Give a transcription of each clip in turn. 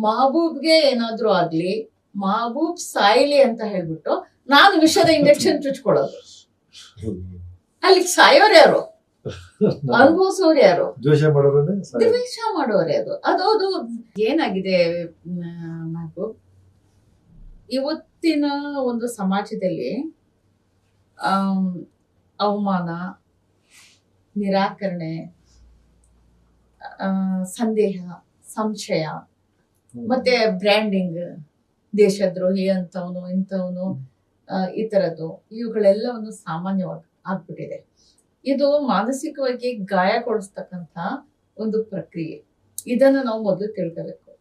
ಮಹಬೂಬ್ಗೆ ಏನಾದ್ರೂ ಆಗ್ಲಿ ಮಹಬೂಬ್ ಸಾಯ್ಲಿ ಅಂತ ಹೇಳ್ಬಿಟ್ಟು ನಾನು ವಿಷದ ಇಂಜೆಕ್ಷನ್ ಚುಚ್ಕೊಳ್ಳೋದು ಅಲ್ಲಿ ಸಾಯೋರು ಯಾರು ಅನುಭವಿಸೋರು ಯಾರು ದ್ವೇಷ ಮಾಡೋರೇ. ದ್ವೇಷ ಮಾಡೋರೆ ಅದು ಅದು ಅದು ಏನಾಗಿದೆ ಮಹಬೂಬ್ ಇವತ್ತಿನ ಒಂದು ಸಮಾಜದಲ್ಲಿ ಅವಮಾನ ನಿರಾಕರಣೆ ಸಂದೇಹ ಸಂಶಯ. ಮತ್ತೆ ಬ್ರ್ಯಾಂಡಿಂಗ್ ದೇಶದ್ರೋಹಿ ಅಂತವನು, ಇಂಥವನು ಈ ತರದ್ದು, ಇವುಗಳೆಲ್ಲವನ್ನು ಸಾಮಾನ್ಯವಾಗಿ ಆಗ್ಬಿಟ್ಟಿದೆ. ಇದು ಮಾನಸಿಕವಾಗಿ ಗಾಯಗೊಳಿಸ್ತಕ್ಕಂಥ ಒಂದು ಪ್ರಕ್ರಿಯೆ. ಇದನ್ನ ನಾವು ಮೊದಲು ತಿಳ್ಕೋಬೇಕು.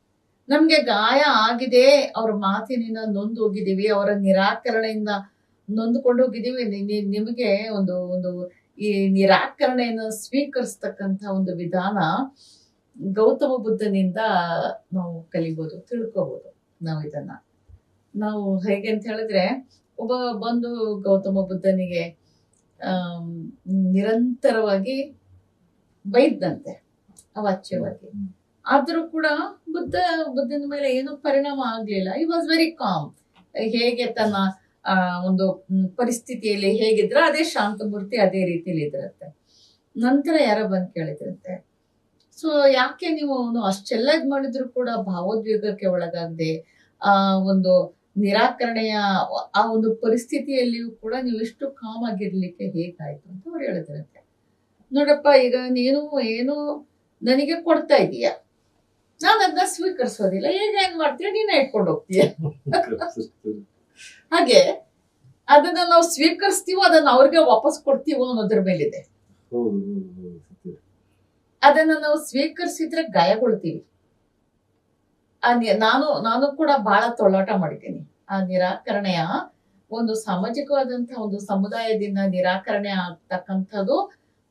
ನಮ್ಗೆ ಗಾಯ ಆಗಿದೆ, ಅವ್ರ ಮಾತಿನಿಂದ ನೊಂದು ಹೋಗಿದ್ದೀವಿ, ಅವರ ನಿರಾಕರಣೆಯಿಂದ ನೊಂದ್ಕೊಂಡು ನಿ- ನಿಮಗೆ ಒಂದು ಒಂದು ಈ ನಿರಾಕರಣೆಯನ್ನು ಸ್ವೀಕರಿಸ್ತಕ್ಕಂಥ ಒಂದು ವಿಧಾನ ಗೌತಮ ಬುದ್ಧನಿಂದ ನಾವು ಕಲಿಬಹುದು ತಿಳ್ಕೋಬಹುದು ನಾವು ಇದನ್ನ. ನಾವು ಹೇಗೆ ಅಂತ ಹೇಳಿದ್ರೆ, ಒಬ್ಬ ಬಂದು ಗೌತಮ ಬುದ್ಧನಿಗೆ ನಿರಂತರವಾಗಿ ಬೈದಂತೆ ಅವಾಚ್ಯವಾಗಿ. ಆದರೂ ಕೂಡ ಬುದ್ಧ, ಬುದ್ಧನ ಮೇಲೆ ಏನು ಪರಿಣಾಮ ಆಗ್ಲಿಲ್ಲ. ಇ ವಾಸ್ ವೆರಿ ಕಾಮ್ ಹೇಗೆ ತನ್ನ ಒಂದು ಪರಿಸ್ಥಿತಿಯಲ್ಲಿ ಹೇಗಿದ್ರ ಅದೇ ಶಾಂತಮೂರ್ತಿ ಅದೇ ರೀತಿಯಲ್ಲಿ ಇದ್ರಂತೆ ನಂತರ ಯಾರೋ ಬಂದು ಕೇಳಿದ್ರಂತೆ ಸೊ ಯಾಕೆ ನೀವು ಅವನು ಅಷ್ಟೆಲ್ಲ ಇದು ಮಾಡಿದ್ರು ಕೂಡ ಭಾವೋದ್ವೇಗಕ್ಕೆ ಒಳಗಾಗದೆ ಆ ಒಂದು ನಿರಾಕರಣೆಯ ಆ ಒಂದು ಪರಿಸ್ಥಿತಿಯಲ್ಲಿಯೂ ಕೂಡ ನೀವು ಇಷ್ಟು ಕಾಮ್ ಆಗಿರ್ಲಿಕ್ಕೆ ಹೇಗಾಯ್ತು ಅಂತ ಅವ್ರು ಹೇಳಿದ್ರಂತೆ ನೋಡಪ್ಪ ಈಗ ನೀನು ಏನು ನನಗೆ ಕೊಡ್ತಾ ಇದೀಯ? ನಾನು ಅದನ್ನ ಸ್ವೀಕರಿಸೋದಿಲ್ಲ. ಈಗ ಏನ್ ಮಾಡ್ತೀಯ? ನೀನೇ ಇಟ್ಕೊಂಡು ಹೋಗ್ತೀಯ. ಹಾಗೆ ಅದನ್ನ ನಾವು ಸ್ವೀಕರಿಸ್ತೀವೋ ಅದನ್ನ ಅವ್ರಿಗೆ ವಾಪಸ್ ಕೊಡ್ತೀವೋ ಅನ್ನೋದ್ರ ಮೇಲಿದೆ ಹೌದು ಹೌದು ಹೌದು ಸತ್ಯ ಅದನ್ನ ನಾವು ಸ್ವೀಕರಿಸಿದ್ರೆ ಗಾಯಗೊಳ್ತೀವಿ ಆ ನಾನು ನಾನು ಕೂಡ ಬಹಳ ತೊಳಾಟ ಮಾಡಿದ್ದೀನಿ ಆ ನಿರಾಕರಣೆಯ ಒಂದು ಸಾಮಾಜಿಕವಾದಂತಹ ಒಂದು ಸಮುದಾಯದಿಂದ ನಿರಾಕರಣೆ ಆಗ್ತಕ್ಕಂಥದ್ದು,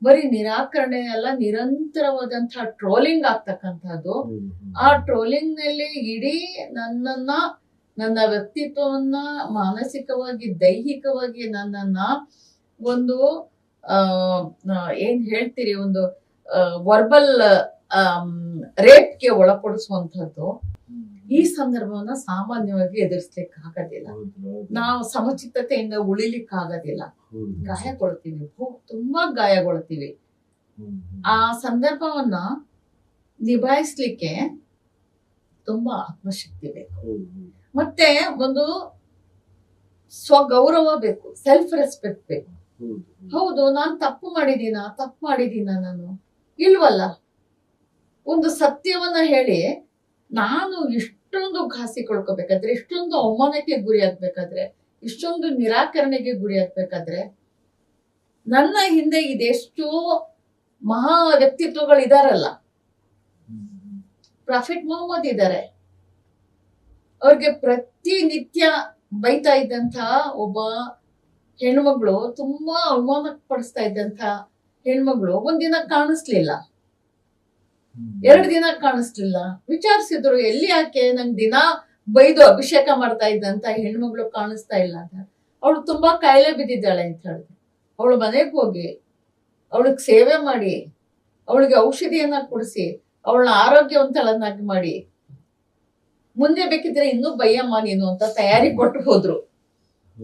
ಬರೀ ನಿರಾಕರಣೆ ಅಲ್ಲ ನಿರಂತರವಾದಂತಹ ಟ್ರೋಲಿಂಗ್ ಆಗ್ತಕ್ಕಂಥದ್ದು. ಆ ಟ್ರೋಲಿಂಗ್ನಲ್ಲಿ ಇಡೀ ನನ್ನನ್ನ, ನನ್ನ ವ್ಯಕ್ತಿತ್ವವನ್ನ, ಮಾನಸಿಕವಾಗಿ, ದೈಹಿಕವಾಗಿ ನನ್ನನ್ನ ಒಂದು ಅಹ್ ಏನ್ ಹೇಳ್ತೀರಿ, ಒಂದು ವರ್ಬಲ್ ರೇಪ್ಗೆ ಒಳಪಡಿಸುವಂಥದ್ದು ಹ್ಮ್. ಈ ಸಂದರ್ಭವನ್ನ ಸಾಮಾನ್ಯವಾಗಿ ಎದುರಿಸ್ಲಿಕ್ಕೆ ಆಗೋದಿಲ್ಲ. ನಾವು ಸಮಚಿತ್ತತೆಯಿಂದ ಉಳಿಲಿಕ್ಕೆ ಆಗೋದಿಲ್ಲ. ಗಾಯಗೊಳ್ತೀವಿ ತುಂಬಾ ಗಾಯಗೊಳ್ತೀವಿ. ಆ ಸಂದರ್ಭವನ್ನ ನಿಭಾಯಿಸ್ಲಿಕ್ಕೆ ತುಂಬಾ ಆತ್ಮಶಕ್ತಿ ಬೇಕು. ಮತ್ತೆ ಒಂದು ಸ್ವಗೌರವ ಬೇಕು ಸೆಲ್ಫ್ ರೆಸ್ಪೆಕ್ಟ್ ಬೇಕು. ಹೌದು ನಾನು ತಪ್ಪು ಮಾಡಿದೀನ ತಪ್ಪು ಮಾಡಿದೀನ ನಾನು ಇಲ್ವಲ್ಲ ಒಂದು ಸತ್ಯವನ್ನ ಹೇಳಿ ನಾನು ಇಷ್ಟೊಂದು ಘಾಸಿ ಕೊಳ್ಕೋಬೇಕಾದ್ರೆ ಇಷ್ಟೊಂದು ಅವಮಾನಕ್ಕೆ ಗುರಿ ಆಗ್ಬೇಕಾದ್ರೆ, ಇಷ್ಟೊಂದು ನಿರಾಕರಣೆಗೆ ಗುರಿ ಆಗ್ಬೇಕಾದ್ರೆ, ನನ್ನ ಹಿಂದೆ ಇದೆಷ್ಟೋ ಮಹಾ ವ್ಯಕ್ತಿತ್ವಗಳು ಇದಾರಲ್ಲ. ಪ್ರಾಫಿಟ್ ಮೊಹಮ್ಮದ್ ಇದ್ದಾರೆ ಅವ್ರಿಗೆ ಪ್ರತಿನಿತ್ಯ ಬೈತಾ ಇದ್ದಂತ ಒಬ್ಬ ಹೆಣ್ಮಗಳು ತುಂಬಾ ಅವಮಾನ ಪಡಿಸ್ತಾ ಇದ್ದಂತ ಹೆಣ್ಮಗಳು ಒಂದಿನ ಕಾಣಿಸ್ಲಿಲ್ಲ. ಎರಡ್ ದಿನ ಕಾಣಿಸ್ಲಿಲ್ಲ. ವಿಚಾರಿಸಿದ್ರು ಎಲ್ಲಿ ಯಾಕೆ ನಂಗೆ ದಿನ ಬೈದು ಅಭಿಷೇಕ ಮಾಡ್ತಾ ಇದ್ದಂತ ಹೆಣ್ಮಗಳು ಕಾಣಿಸ್ತಾ ಇಲ್ಲ ಅಂತ. ಅವಳು ತುಂಬಾ ಕಾಯಿಲೆ ಬಿದ್ದಿದ್ದಾಳೆ ಅಂತ ಹೇಳಿದ್ರು. ಅವಳು ಮನೆಗೆ ಹೋಗಿ ಅವಳಿಗೆ ಸೇವೆ ಮಾಡಿ ಅವಳಿಗೆ ಔಷಧಿಯನ್ನ ಕೊಡಿಸಿ ಅವಳನ್ನ ಆರೋಗ್ಯವಂತಳನ್ನಾಗಿ ಮಾಡಿ ಮುಂದೆ ಬೇಕಿದ್ರೆ ಇನ್ನೂ ಬೈಯಮ್ಮ ನೀನು ಅಂತ ತಯಾರಿ ಕೊಟ್ಟು ಹೋದ್ರು.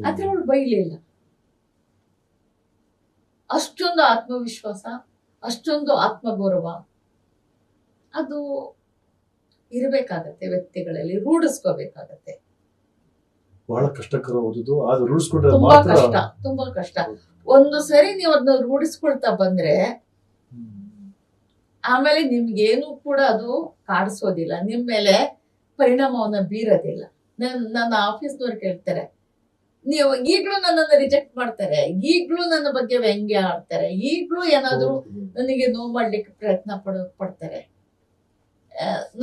ಆದ್ರೆ ಅವಳು ಬೈಲಿಲ್ಲ. ಅಷ್ಟೊಂದು ಆತ್ಮವಿಶ್ವಾಸ ಅಷ್ಟೊಂದು ಆತ್ಮಗೌರವ. ಅದು ಇರಬೇಕಾಗತ್ತೆ ವ್ಯಕ್ತಿಗಳಲ್ಲಿ ರೂಢಿಸ್ಕೋಬೇಕಾಗತ್ತೆ. ಬಹಳ ಕಷ್ಟಕರ ಓದುದು ಆದ್ರೆ ರೂಢಿಸ್ಕೊಂಡ್ರೆ ತುಂಬಾ ಕಷ್ಟ ತುಂಬಾ ಕಷ್ಟ. ಒಂದು ಸರಿ ನೀವು ಅದನ್ನ ರೂಢಿಸ್ಕೊಳ್ತಾ ಬಂದ್ರೆ. ಆಮೇಲೆ ನಿಮ್ಗೇನು ಕೂಡ ಅದು ಕಾಡಿಸೋದಿಲ್ಲ. ನಿಮ್ ಮೇಲೆ ಪರಿಣಾಮವನ್ನ ಬೀರೋದಿಲ್ಲ. ನನ್ ನನ್ನ ಆಫೀಸ್ನವ್ರು ಕೇಳ್ತಾರೆ ನೀವು ಈಗ್ಲೂ ನನ್ನನ್ನು ರಿಜೆಕ್ಟ್ ಮಾಡ್ತಾರೆ. ಈಗ್ಲೂ ನನ್ನ ಬಗ್ಗೆ ವ್ಯಂಗ್ಯ ಆಡ್ತಾರೆ. ಈಗ್ಲೂ ಏನಾದ್ರೂ. ನನಗೆ ನೋವು ಮಾಡ್ಲಿಕ್ಕೆ ಪ್ರಯತ್ನ ಪಡ ಪಡ್ತಾರೆ.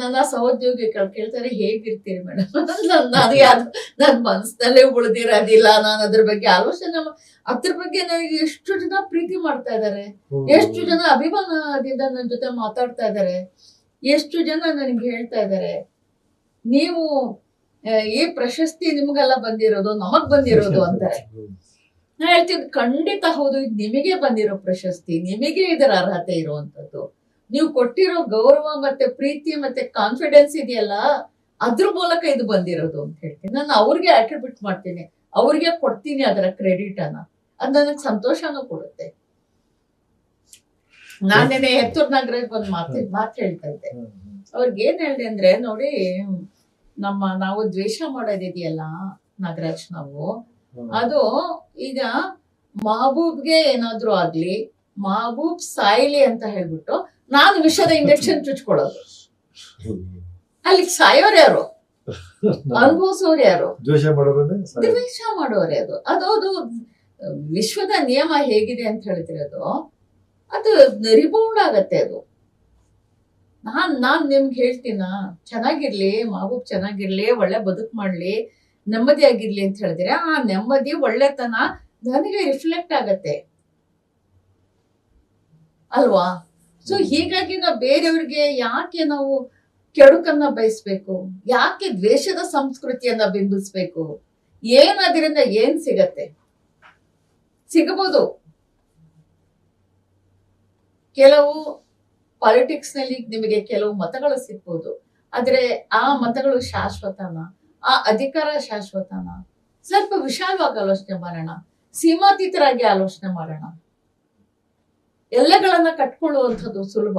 ನನ್ನ ಸಹೋದ್ಯೋಗಿಗಳು ಕೇಳ್ತಾರೆ ಹೇಗಿರ್ತೀರಿ ಮೇಡಮ್ ನಾನು ಯಾರು ನನ್ನ ಮನಸ್ಸಿನಲ್ಲೇ ಉಳಿದಿರೋದಿಲ್ಲ. ನಾನು ಅದ್ರ ಬಗ್ಗೆ ಆಲೋಚನೆ ಅದ್ರ ಬಗ್ಗೆ ನನಗೆ ಎಷ್ಟು ಜನ ಪ್ರೀತಿ ಮಾಡ್ತಾ ಇದ್ದಾರೆ ಎಷ್ಟು ಜನ ಅಭಿಮಾನದಿಂದ ನನ್ನ ಜೊತೆ ಮಾತಾಡ್ತಾ ಇದ್ದಾರೆ ಎಷ್ಟು ಜನ ನನಗೆ ಹೇಳ್ತಾ ಇದ್ದಾರೆ ನೀವು ಈ ಪ್ರಶಸ್ತಿ ನಿಮ್ಗೆಲ್ಲ ಬಂದಿರೋದು ನಮಗ್ ಬಂದಿರೋದು ಅಂತಾರೆ. ಹೌದು. ನಾ ಹೇಳ್ತೀನಿ ಖಂಡಿತ ಹೌದು ಇದು ನಿಮಗೆ ಬಂದಿರೋ ಪ್ರಶಸ್ತಿ ನಿಮಗೆ ಇದರ ಅರ್ಹತೆ ಇರುವಂತದ್ದು ನೀವು ಕೊಟ್ಟಿರೋ ಗೌರವ ಮತ್ತೆ ಪ್ರೀತಿ ಮತ್ತೆ ಕಾನ್ಫಿಡೆನ್ಸ್ ಇದೆಯಲ್ಲ ಅದ್ರ ಮೂಲಕ ಇದು ಬಂದಿರೋದು ಅಂತ ಹೇಳ್ತೀನಿ. ನಾನು ಅವ್ರಿಗೆ ಅಟ್ರಿಬ್ಯೂಟ್ ಮಾಡ್ತೀನಿ ಅವ್ರಿಗೆ ಕೊಡ್ತೀನಿ ಅದರ ಕ್ರೆಡಿಟ್ ಅನ್ನ. ಅದು ನನಗೆ ಸಂತೋಷನೂ ಕೊಡುತ್ತೆ. ನಾನೇನೆ ಹೆತ್ತೂರ್ ನಗರ ಬಂದು ಮಾತು ಮಾತು ಹೇಳ್ತಾ ಇದ್ದೆ. ಅವ್ರಿಗೆ ಏನ್ ಹೇಳ್ದೆ ಅಂದ್ರೆ ನೋಡಿ ನಮ್ಮ ನಾವು ದ್ವೇಷ ಮಾಡೋದಿದೆಯಲ್ಲ ನಾಗರಾಜ್ ನಾವು? ಅದು ಈಗ ಮಹಬೂಬ್ಗೆ ಏನಾದ್ರೂ ಆಗ್ಲಿ ಮಹಬೂಬ್ ಸಾಯ್ಲಿ ಅಂತ ಹೇಳ್ಬಿಟ್ಟು ನಾನು ವಿಷದ ಇಂಜೆಕ್ಷನ್ ಚುಚ್ಕೊಳ್ಳೋದು. ಅಲ್ಲಿ ಸಾಯೋರು ಯಾರು? ಅನುಭವಿಸೋರು ಯಾರು? ದ್ವೇಷ ಮಾಡೋರು ದ್ವೇಷ ಮಾಡೋರೆ ಅದು. ಅದು ಅದು ವಿಶ್ವದ ನಿಯಮ ಹೇಗಿದೆ ಅಂತ ಹೇಳ್ತಿರೋದು ಅದು ಅದು ರಿಬೌಂಡ್ ಆಗತ್ತೆ ಅದು. ನಾನ್ ನಾನ್ ನಿಮ್ಗೆ ಹೇಳ್ತೀನ? ಚೆನ್ನಾಗಿರ್ಲಿ ಮಹಬೂಬ್ ಚೆನ್ನಾಗಿರ್ಲಿ ಒಳ್ಳೆ ಬದುಕು ಮಾಡ್ಲಿ ನೆಮ್ಮದಿ ಆಗಿರ್ಲಿ ಅಂತ ಹೇಳಿದ್ರೆ? ಆ ನೆಮ್ಮದಿ ಒಳ್ಳೆತನ ನನಗೆ ರಿಫ್ಲೆಕ್ಟ್ ಆಗತ್ತೆ. ಅಲ್ವಾ? ಸೊ ಹೀಗಾಗಿ ನಾವು ಬೇರೆಯವ್ರಿಗೆ ಯಾಕೆ ನಾವು ಕೆಡುಕನ್ನ ಬಯಸ್ಬೇಕು? ಯಾಕೆ ದ್ವೇಷದ ಸಂಸ್ಕೃತಿಯನ್ನ ಬಿಂಬಿಸ್ಬೇಕು? ಏನ್ ಅದರಿಂದ ಏನ್ ಸಿಗತ್ತೆ? ಸಿಗಬಹುದು ಕೆಲವು ಪಾಲಿಟಿಕ್ಸ್ನಲ್ಲಿ ನಿಮಗೆ ಕೆಲವು ಮತಗಳು ಸಿಗ್ಬೋದು. ಆದ್ರೆ ಆ ಮತಗಳು ಶಾಶ್ವತನ, ಆ ಅಧಿಕಾರ ಶಾಶ್ವತನ. ಸ್ವಲ್ಪ ವಿಶಾಲವಾಗಿ ಆಲೋಚನೆ ಮಾಡೋಣ. ಸೀಮಾತೀತರಾಗಿ ಆಲೋಚನೆ ಮಾಡೋಣ. ಎಲ್ಲಗಳನ್ನ ಕಟ್ಕೊಳ್ಳುವಂಥದ್ದು ಸುಲಭ.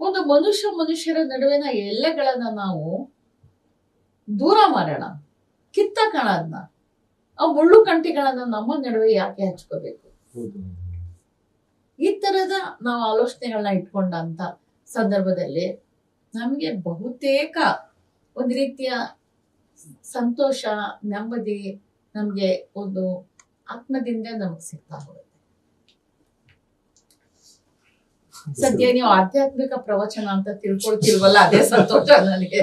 ಒಂದು ಮನುಷ್ಯ ಮನುಷ್ಯರ ನಡುವಿನ ಎಲ್ಲಗಳನ್ನ ನಾವು ದೂರ ಮಾಡೋಣ. ಕಿತ್ತ ಅದನ್ನ ಆ ಮುಳ್ಳು ಕಂಟಿಗಳನ್ನ ನಮ್ಮ ನಡುವೆ ಯಾಕೆ ಹಚ್ಕೋಬೇಕು. ಈ ತರದ ನಾವು ಆಲೋಚನೆಗಳನ್ನ ಇಟ್ಕೊಂಡಂತ ಸಂದರ್ಭದಲ್ಲಿ ನಮಗೆ ಬಹುತೇಕ ಒಂದ್ ರೀತಿಯ ಸಂತೋಷ, ನೆಮ್ಮದಿ ನಮ್ಗೆ ಒಂದು ಆತ್ಮದಿಂದ ನಮ್ಗೆ ಸಿಗ್ತಾ ಹೋಗುತ್ತೆ. ಸದ್ಯ ನೀವು ಆಧ್ಯಾತ್ಮಿಕ ಪ್ರವಚನ ಅಂತ ತಿಳ್ಕೊಳ್ತಿಲ್ವಲ್ಲ, ಅದೇ ಸಂತೋಷ ನನಗೆ.